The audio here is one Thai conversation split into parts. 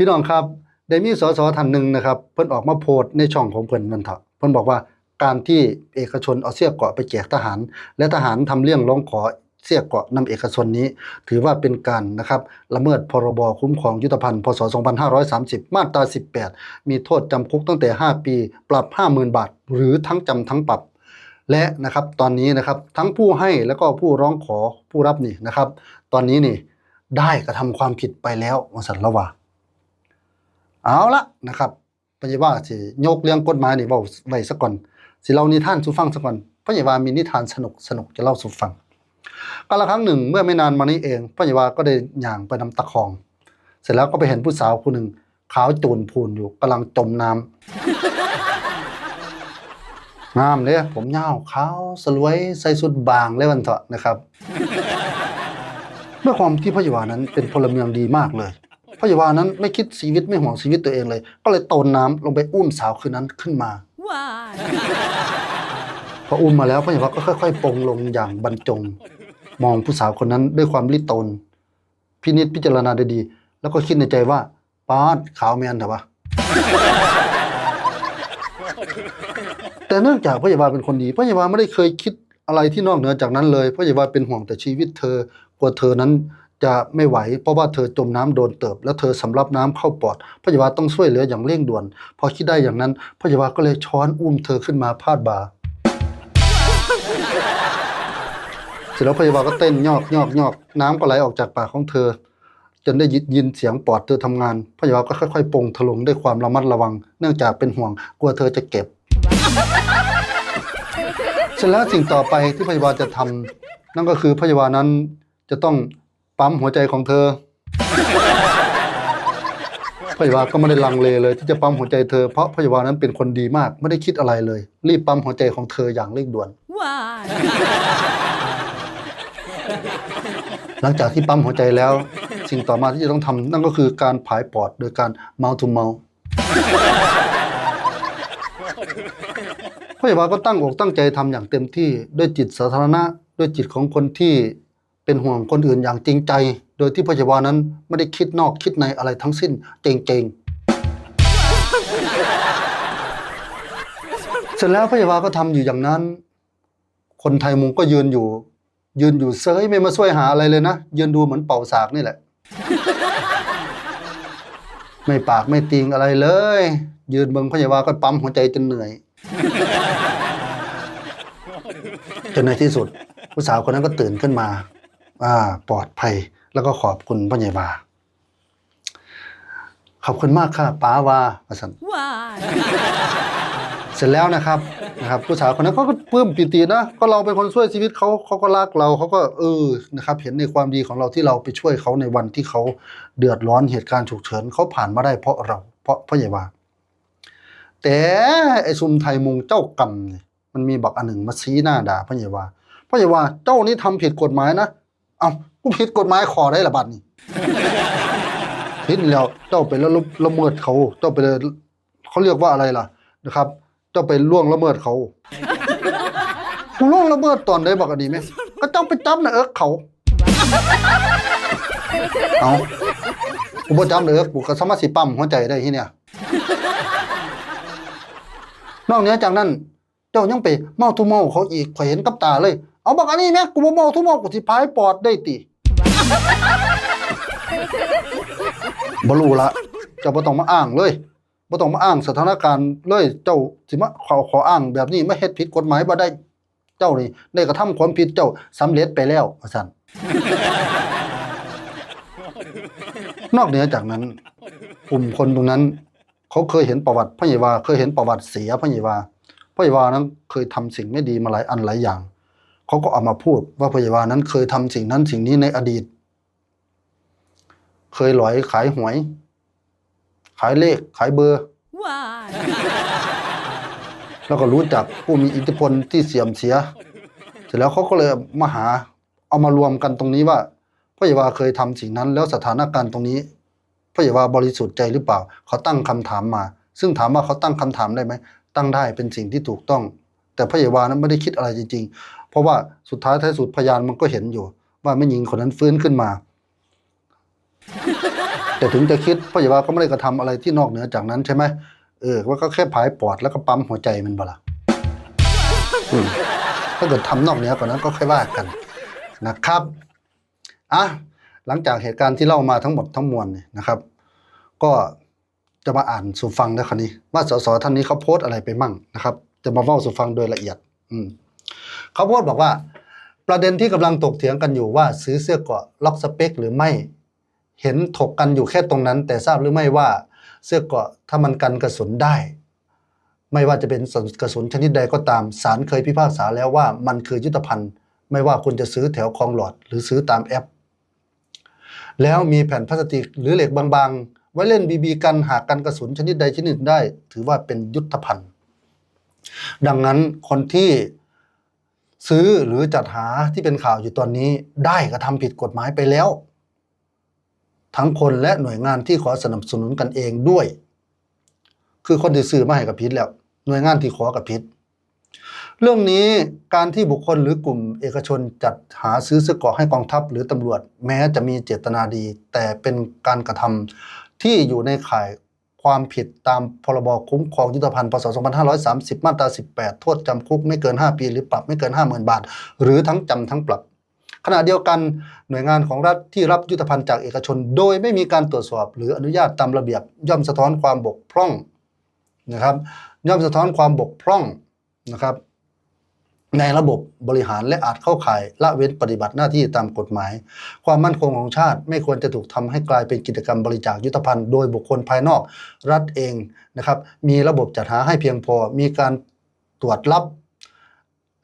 พี่น้องครับได้มีสสท่านหนึ่งนะครับ เพิ่นออกมาโพสต์ในช่องของเพิ่นนั่นเถอะเพิ่นบอกว่าการที่เอกชนเอาเสี้ยเกาะไปแจกทหาร และทหารทำเรื่องร้องขอเสียเกาะนำเอกชนนี้ ถือว่าเป็นการนะครับละเมิดพรบคุ้มครองยุทธภัณฑ์พศ 2530 มาตรา 18 มีโทษจำคุกตั้งแต่ 5 ปี ปรับ 50,000 บาท หรือทั้งจำทั้งปรับ และนะครับตอนนี้นะครับทั้งผู้ให้แล้วก็ผู้ร้องขอผู้รับนี่นะครับ ตอนนี้นี่ได้กระทำความผิดไปแล้ววสันละว่า เอาละนะครับพยาว่าสิยกเรื่องกฎหมายนี่เว้าไว้ซะก่อนสิเล่านิทานสู่ฟังซะก่อนพยาว่ามีนิทานสนุกสนุกจะเล่าสู่ฟังกาละครั้งหนึ่งเมื่อไม่นานมานี้เองพยาว่าก็ได้ย่างไปนำตะคอง เสร็จแล้วก็ไปเห็นผู้สาวคนหนึ่งขาวโจนพูนอยู่กำลังจมน้ำงามเลยผมยาขาวสลวยใส่สุดบางเลยวันเถอะนะครับด้วยความที่พยาบานั้นเป็นพลเมืองดีมากเลย พยาบาลนั้นไม่คิดชีวิตไม่ห่วงชีวิตตัวเองเลย ก็เลยโตนน้ำลงไปอุ้มสาวคืนนั้นขึ้นมา Why? พออุ้มมาแล้วพยาบาลก็ค่อยๆปลงลงอย่างบรรจง มองผู้สาวคนนั้นด้วยความริโตนพินิจพิจารณาดีๆแล้วก็คิดในใจว่าป้าดขาวแมนเถอะวะแต่เนื่องจากพยาบาลเป็นคนดีพยาบาลไม่ได้เคยคิดอะไรที่นอกเหนือจากนั้นเลยพยาบาลเป็นห่วงแต่ชีวิตเธอกลัวเธอนั้น จะไม่ไหว เพราะว่าเธอจมน้ำโดนเติบ แล้วเธอสำลักน้ำเข้าปอดพระยาบาลต้องช่วยเหลืออย่างเร่งด่วน พอคิดได้อย่างนั้นพระยาบาลก็เลยช้อนอุ้มเธอขึ้นมาพาดบ่าเสร็จแล้วพยาบาลก็เต้นยอกยอกยอกน้ำก็ไหลออกจากปากของเธอ จนได้ยินยินเสียงปอดเธอทำงาน พยาบาลก็ค่อยๆปงถลงด้วยความระมัดระวัง เนื่องจากเป็นห่วงกลัวเธอจะเก็บเสร็จแล้วสิ่งต่อไปที่พยาบาลจะทำนั่นก็คือพยาบาลนั้นจะต้อง ปั๊มหัวใจของเธอพยาบาลก็ไม่ได้ลังเลเลย ที่จะปั๊มหัวใจเธอเพราะพยาบาลนั้นเป็นคนดีมาก ไม่ได้คิดอะไรเลย รีบปั๊มหัวใจของเธออย่างเร่งด่วน Why? หลังจากที่ปั๊มหัวใจแล้ว สิ่งต่อมาที่จะต้องทำนั่นก็คือการผายปอดโดยการเมาทูเมาพยาบาลก็ตั้งอกตั้งใจทำอย่างเต็มที่ด้วยจิตสาธารณะ ด้วยจิตของคนที่ เป็นห่วงคนอื่นอย่างจริงใจ โดยที่พยาบาลนั้นไม่ได้คิดนอกคิดในอะไรทั้งสิ้นเจงๆ เสร็จแล้วพยาบาลก็ทำอยู่อย่างนั้น คนไทยมุงก็ยืนอยู่ ยืนอยู่เซยไม่มาช่วยหาอะไรเลยนะ ยืนดูเหมือนเป่าสากนี่แหละ ไม่ปากไม่ติงอะไรเลย ยืนเบิงพยาบาลก็ปั๊มหัวใจจนเหนื่อยจนในที่สุดผู้สาวคนนั้นก็ตื่นขึ้นมาอ่า ปลอดภัย แล้วก็ขอบคุณพยาบาลขอบคุณมากค่ะป้าวาประสัน Why? เสร็จแล้วนะครับนะครับผู้สาวคนนั้นเขาก็ปลื้มปิตินะก็เราเป็นคนช่วยชีวิตเขาเขาก็รักเราเขาก็เออนะครับ เห็นในความดีของเราที่เราไปช่วยเขาในวันที่เขาเดือดร้อนเหตุการณ์ฉุกเฉินเขาผ่านมาได้เพราะเรา เพราะพยาบาลแต่ไอ้ซุมไทยมุงเจ้ากรรมเนี่ยมันมีบักอันหนึ่งมาชี้หน้าด่าพยาบาลพยาบาลเจ้านี่ทำผิดกฎหมายนะ เอ้ากูผิดกฎหมายขอได้ละบัดนี่ผิดแล้วเจ้าไปแล้วละเมิดเขา เจ้าไปเลยเขาเรียกว่าอะไรล่ะนะครับ เจ้าไปล่วงละเมิดเขากูล่วงละเมิดตอนได้บอกอดีไหมก็เจ้าไปจับนะเอิกเขาเอากูบ่จับนะเอิกกูก็สามารถสิปั๊มหัวใจได้ที่เนี่ยนอกเหนือจากนั้น เจ้ายังไปเมาทุเมาเขาอีกข่อยเห็นกับตาเลย เอาบอกอันนี้แม่กูบ่เมาทุเมากูสิพายปอดได้ติบ่รู้ละเจ้าบ่ต้องมาอ้างเลยบ่ต้องมาอ้างสถานการณ์เลยเจ้าสิมาขอขออ้างแบบนี้ไม่เฮ็ดผิดกฎหมายบ่ได้เจ้านี่ได้กระทำความผิดเจ้าสำเร็จไปแล้วว่าซั่นนอกเหนือจากนั้นกลุ่มคนตรงนั้น เขาเคยเห็นประวัติพระเยาวาเคยเห็นประวัติเสียพระเยาวาพระเยาวานั้นเคยทำสิ่งไม่ดีมาหลายอันหลายอย่าง เขาก็เอามาพูดว่าพระเยาวานั้นเคยทำสิ่งนั้นสิ่งนี้ในอดีต เคยหลอยขายหวย ขายเลขขายเบอร์ Why? แล้วก็รู้จักผู้มีอิทธิพลที่เสื่อมเสีย เสร็จแล้วเขาก็เลยมาหาเอามารวมกันตรงนี้ว่าพระเยาวาเคยทำสิ่งนั้น แล้วสถานการณ์ตรงนี้พระเยาวาบริสุทธิ์ใจหรือเปล่า เขาตั้งคำถามมา ซึ่งถามว่าเขาตั้งคำถามได้ไหมตั้งได้เป็นสิ่งที่ถูกต้อง แต่พระเยาวานั้นไม่ได้คิดอะไรจริงๆเพราะว่าสุดท้ายท้ายสุดพยานมันก็เห็นอยู่ ว่าแม่หญิงคนนั้นฟื้นขึ้นมา แต่ถึงจะคิดพยาบาลก็ไม่ได้กระทำอะไรที่นอกเหนือจากนั้นใช่ไหมเออว่าก็แค่ผายปอดแล้วก็ปั๊มหัวใจมันบ่ละถ้าเกิดทำนอกเหนือกว่านั้นก็ค่อยว่ากันนะครับอะหลังจากเหตุการณ์ที่เล่ามาทั้งหมดทั้งมวลเนี่ยนะครับ ก็จะมาอ่านสู่ฟังแล้วคราวนี้ ว่าสสท่านนี้เขาโพสต์อะไรไปมั่งนะครับ จะมาเล่าสู่ฟังโดยละเอียด อืม เขาโพสต์บอกว่า ประเด็นที่กำลังตกเถียงกันอยู่ว่า ซื้อเสื้อเกาะล็อกสเปค หรือไม่ เห็นถกกันอยู่แค่ตรงนั้น แต่ทราบหรือไม่ว่าเสื้อเกาะถ้ามันกันกระสุนได้ ไม่ว่าจะเป็นกระสุนชนิดใดก็ตามศาลเคยพิพากษาแล้วว่ามันคือยุทธภัณฑ์ไม่ว่าคุณจะซื้อแถวคลองหลอด หรือซื้อตามแอป แล้วมีแผ่นพลาสติกหรือเหล็กบางๆ ไว้เล่นบีบีกันหากกันกระสุนชนิดใดชนิดหนึ่งได้ ถือว่าเป็นยุทธภัณฑ์ ดังนั้นคนที่ ซื้อหรือจัดหาที่เป็นข่าวอยู่ตอนนี้ได้กระทำผิดกฎหมายไปแล้ว ทั้งคนและหน่วยงานที่ขอสนับสนุนกันเองด้วย คือคนที่ซื้อมาให้กับพิษแล้ว หน่วยงานที่ขอกับพิษเรื่องนี้การที่บุคคลหรือกลุ่มเอกชนจัดหาซื้อเสื้อเกราะให้กองทัพหรือตำรวจ แม้จะมีเจตนาดี แต่เป็นการกระทำที่อยู่ในข่าย ความผิดตามพรบคุ้มครองยุทธภัณฑ์พศ 2530 มาตรา 18 โทษจำคุกไม่เกิน 5 ปี หรือปรับไม่เกิน 50,000 บาท หรือทั้งจำทั้งปรับ ขณะเดียวกันหน่วยงานของรัฐที่รับยุทธภัณฑ์จากเอกชน โดยไม่มีการตรวจสอบ หรืออนุญาตตามระเบียบย่อมสะท้อนความบกพร่องนะครับ ย่อมสะท้อนความบกพร่องนะครับ ในระบบบริหารและอาจเข้าข่ายละเว้นปฏิบัติหน้าที่ตามกฎหมาย ความมั่นคงของชาติไม่ควรจะถูกทำให้กลายเป็นกิจกรรมบริจาคยุทธภัณฑ์โดยบุคคลภายนอกรัฐเองนะครับมีระบบจัดหาให้เพียงพอมีการตรวจรับ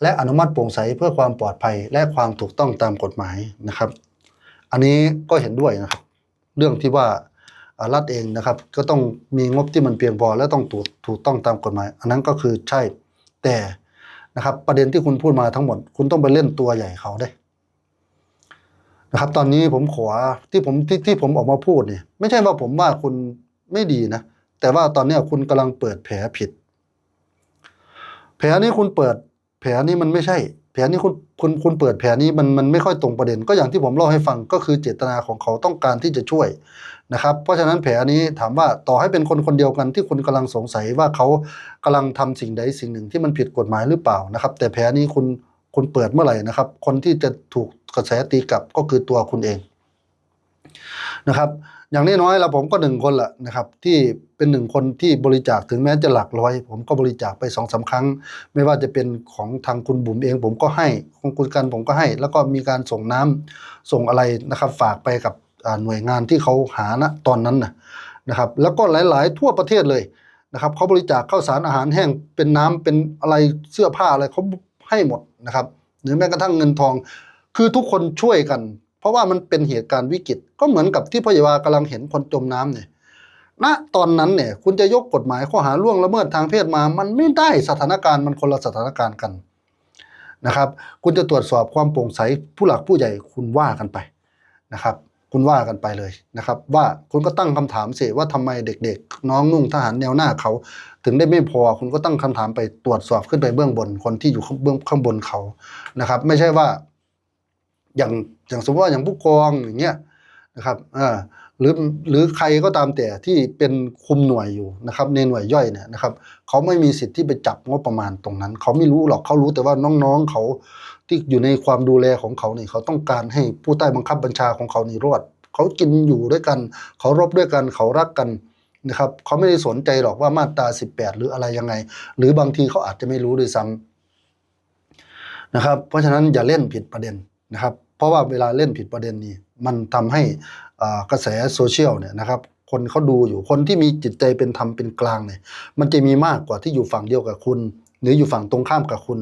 และอนุมัติโปร่งใสเพื่อความปลอดภัยและความถูกต้องตามกฎหมายนะครับ อันนี้ก็เห็นด้วยนะครับ เรื่องที่ว่าอ่ารัฐเองนะครับ ก็ต้องมีงบที่มันเพียงพอและต้องถูกถูกต้องตามกฎหมาย อันนั้นก็คือใช่แต่ นะครับ ประเด็นที่คุณพูดมาทั้งหมด คุณต้องไปเล่นตัวใหญ่เขาได้นะครับ ตอนนี้ผมขอที่ผมที่ที่ผมออกมาพูดเนี่ย ไม่ใช่ว่าผมว่าคุณไม่ดีนะ แต่ว่าตอนนี้คุณกำลังเปิดแผลผิด แผลนี้คุณเปิด แผลนี้มันไม่ใช่ แผลนี้คุณคุณคุณเปิดแผลนี้มันมันไม่ค่อยตรงประเด็น ก็อย่างที่ผมเล่าให้ฟังก็คือเจตนาของเขาต้องการที่จะช่วยนะครับ เพราะฉะนั้นแผลนี้ถามว่าต่อให้เป็นคนคนเดียวกันที่คุณกำลังสงสัยว่าเขากำลังทำสิ่งใดสิ่งหนึ่งที่มันผิดกฎหมายหรือเปล่านะครับ แต่แผลนี้คุณคุณเปิดเมื่อไหร่นะครับ คนที่จะถูกกระแสตีกลับก็คือตัวคุณเองนะครับ อย่างน้อยๆแล้วผมก็หนึ่งคนแหละนะครับ ที่เป็นหนึ่งคนที่บริจาคถึงแม้จะหลักร้อย ผมก็บริจาคไปสองสาครั้ง ไม่ว่าจะเป็นของทางคุณบุ๋มเอง ผมก็ให้ของคุณกันผมก็ให้ แล้วก็มีการส่งน้ำส่งอะไรนะครับ ฝากไปกับหน่วยงานที่เขาหาณตอนนั้นนะนะครับ แล้วก็หลายๆ ทั่วประเทศเลยนะครับเขาบริจาคข้าวสารอาหารแห้งเป็นน้ำเป็นอะไรเสื้อผ้าอะไรเขาให้หมดนะครับ หรือแม้กระทั่งเงินทอง คือทุกคนช่วยกัน เพราะว่ามันเป็นเหตุการณ์วิกฤตก็เหมือนกับที่พยาวากำลังเห็นคนจมน้ำเนี่ยณตอนนั้นเนี่ยคุณจะยกกฎหมายข้อหาล่วงละเมิดทางเพศมา มันไม่ได้สถานการณ์มันคนละสถานการณ์กันนะครับ คุณจะตรวจสอบความโปร่งใสผู้หลักผู้ใหญ่คุณว่ากันไปนะครับ คุณว่ากันไปเลยนะครับ ว่าคุณก็ตั้งคำถามสิว่าทำไมเด็ก ๆ น้องนุ่งทหารแนวหน้าเขา ถึงได้ไม่พอคุณก็ตั้งคำถามไปตรวจสอบขึ้นไปเบื้องบนคนที่อยู่เบื้องข้างบนเขานะครับ ไม่ใช่ว่าอย่าง อย่างสมมติว่าอย่างผู้กองอย่างเงี้ยนะครับอ่าหรือหรือใครก็ตามแต่ที่เป็นคุมหน่วยอยู่นะครับในหน่วยย่อยเนี่ยนะครับเขาไม่มีสิทธิ์ที่ไปจับงบประมาณตรงนั้น เขาไม่รู้หรอกเขารู้แต่ว่าน้องๆเขาที่อยู่ในความดูแลของเขาเนี่ยเขาต้องการให้ผู้ใต้บังคับบัญชาของเขานี่รอดเขากินอยู่ด้วยกัน เขารบด้วยกันเขารักกันนะครับเขาไม่ได้สนใจหรอกว่ามาตรา 18 หรืออะไรยังไง หรือบางทีเขาอาจจะไม่รู้ด้วยซ้ำนะครับเพราะฉะนั้นอย่าเล่นผิดประเด็นนะครับ เพราะว่าเวลาเล่นผิดประเด็นนี้ มันทำให้กระแสโซเชียลเนี่ยนะครับคนเขาดูอยู่คนที่มีจิตใจเป็นธรรมเป็นกลางเนี่ยมันจะมีมากกว่าที่อยู่ฝั่งเดียวกับคุณ หรืออยู่ฝั่งตรงข้ามกับคุณ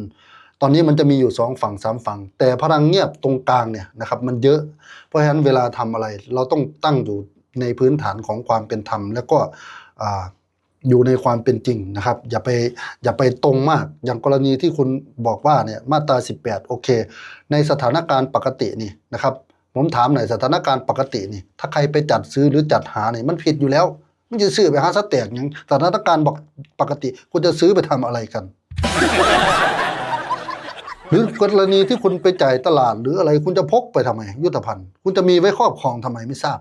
ตอนนี้มันจะมีอยู่สองฝั่งสามฝั่ง แต่พลังเงียบตรงกลางเนี่ยนะครับมันเยอะ เพราะฉะนั้นเวลาทำอะไร เราต้องตั้งอยู่ในพื้นฐานของความเป็นธรรม แล้วก็ อยู่ในความเป็นจริงนะครับ อย่าไปอย่าไปตรงมาก อย่างกรณีที่คุณบอกว่าเนี่ยมาตรา 18 โอเค ในสถานการณ์ปกตินี่นะครับ ผมถามหน่อยสถานการณ์ปกตินี่ ถ้าใครไปจัดซื้อหรือจัดหาเนี่ยมันผิดอยู่แล้ว มันจะซื้อไปหาสแตกอย่างสถานการณ์บอกปกติคุณจะซื้อไปทำอะไรกัน หรือกรณีที่คุณไปจ่ายตลาดหรืออะไรคุณจะพกไปทำไม ยุทธภัณฑ์ คุณจะมีไว้ครอบครองทำไมไม่ทราบ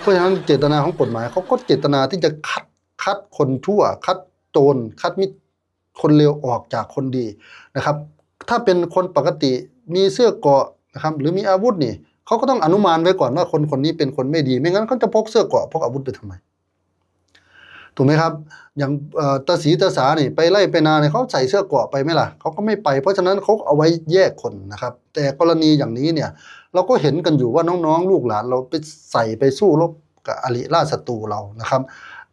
เพราะฉะนั้นเจตนาของกฎหมายเขาก็เจตนาที่จะคัดคัดคนชั่ว คัดโจรคัดมิตรคนเลวออกจากคนดีนะครับ ถ้าเป็นคนปกติมีเสื้อเกราะนะครับหรือมีอาวุธนี่เขาก็ต้องอนุมานไว้ก่อนว่าคนคนนี้เป็นคนไม่ดี ไม่งั้นเขาจะพกเสื้อเกราะพกอาวุธไปทำไม ถูกไหมครับ อย่างตาสีตาสานี่ไปไล่ไปนาเนี่ยเขาใส่เสื้อเกาะไปไหมล่ะเขาก็ไม่ไป เพราะฉะนั้นเขาเอาไว้แยกคนนะครับ แต่กรณีอย่างนี้เนี่ยเราก็เห็นกันอยู่ว่าน้องๆ ลูกหลานเราไปใส่ไปสู้รบกับอริราชศัตรูเรานะครับ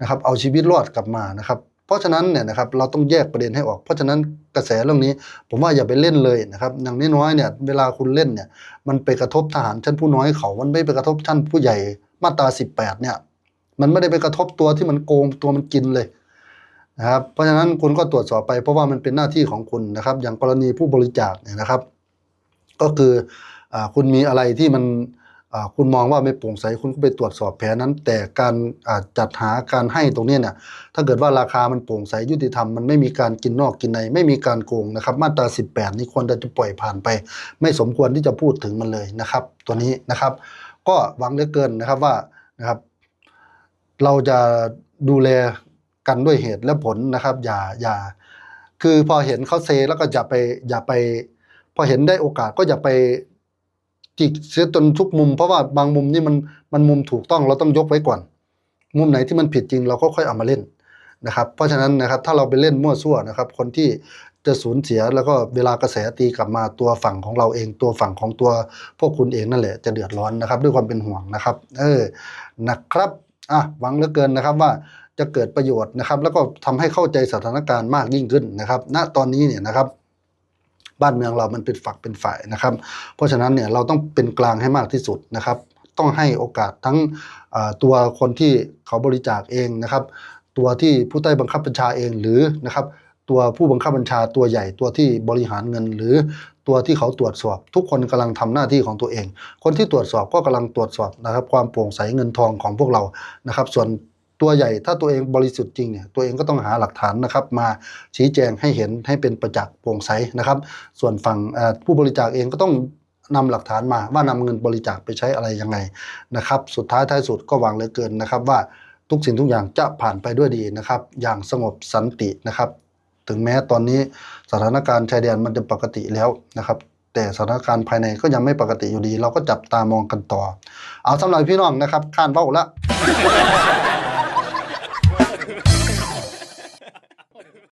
นะครับเอาชีวิตรอดกลับมานะครับเพราะฉะนั้นเนี่ยนะครับเราต้องแยกประเด็นให้ออก เพราะฉะนั้นกระแสเรื่องนี้ ผมว่าอย่าไปเล่นเลยนะครับอย่างน้อยๆเนี่ยเวลาคุณเล่นเนี่ยมันไปกระทบทหารชั้นผู้น้อยเขา มันไม่ไปกระทบชั้นผู้ใหญ่มาตราสิบแปดเนี่ย มันไม่ได้ไปกระทบตัวที่มันโกงตัวมันกินเลยนะครับเพราะฉะนั้นคุณก็ตรวจสอบไป เพราะว่ามันเป็นหน้าที่ของคุณนะครับ อย่างกรณีผู้บริจาคเนี่ยนะครับ ก็คืออคุณมีอะไรที่มันคุณมองว่าไม่โปร่งใสคุณก็ไปตรวจสอบแผนนั้น แต่การจัดหาการให้ตรงนี้เนี่ยถ้าเกิดว่าราคามันโปร่งใสยุติธรรมมันไม่มีการกินนอกกินใน ไม่มีการโกงนะครับ มาตรา 18 นี้ควรจะปล่อยผ่านไป ไม่สมควรที่จะพูดถึงมันเลยนะครับ ตัวนี้นะครับ ก็หวังเหลือเกินนะครับว่านะครับ เราจะดูแลกันด้วยเหตุและผลนะครับ อย่าอย่า คือพอเห็นเขาเซแล้วก็อย่าไป อย่าไป พอเห็นได้โอกาสก็อย่าไปจิกเสียจนทุกมุม เพราะว่าบางมุมนี่มันมันมุมถูกต้องเราต้องยกไว้ก่อน มุมไหนที่มันผิดจริงเราก็ค่อยเอามาเล่นนะครับ เพราะฉะนั้นนะครับถ้าเราไปเล่นมั่วซั่วนะครับ คนที่จะสูญเสียแล้วก็เวลากระแสตีกลับมาตัวฝั่งของเราเอง ตัวฝั่งของตัวพวกคุณเองนั่นแหละจะเดือดร้อนนะครับ ด้วยความเป็นห่วงนะครับ เออนะครับ อะหวังเหลือเกินนะครับว่าจะเกิดประโยชน์นะครับ แล้วก็ทำให้เข้าใจสถานการณ์มากยิ่งขึ้นนะครับ ณตอนนี้เนี่ยนะครับบ้านเมืองเรามันเป็นฝักเป็นฝ่ายนะครับ เพราะฉะนั้นเนี่ยเราต้องเป็นกลางให้มากที่สุดนะครับ ต้องให้โอกาสทั้งตัวคนที่เขาบริจาคเองนะครับ ตัวที่ผู้ใต้บังคับบัญชาเองหรือนะครับ ตัวผู้บังคับบัญชาตัวใหญ่ตัวที่บริหารเงิน หรือตัวที่เขาตรวจสอบ ทุกคนกำลังทำหน้าที่ของตัวเอง คนที่ตรวจสอบก็กำลังตรวจสอบนะครับ ความโปร่งใสเงินทองของพวกเรานะครับ ส่วนตัวใหญ่ถ้าตัวเองบริสุทธิ์จริงเนี่ยตัวเองก็ต้องหาหลักฐานนะครับ มาชี้แจงให้เห็นให้เป็นประจักษ์โปร่งใสนะครับ ส่วนฝั่งผู้บริจาคเองก็ต้องนำหลักฐานมาว่านำเงินบริจาคไปใช้อะไรยังไงนะครับ สุดท้ายท้ายสุดก็หวังเหลือเกินนะครับว่าทุกสิ่งทุกอย่างจะผ่านไปด้วยดีนะครับ อย่างสงบสันตินะครับ ถึงแม้ตอนนี้สถานการณ์ชายแดนมันจะปกติแล้วนะครับแต่สถานการณ์ภายในก็ยังไม่ปกติอยู่ดี เราก็จับตามองกันต่อ เอาสำหรับพี่น้องนะครับข้านเบ้าละ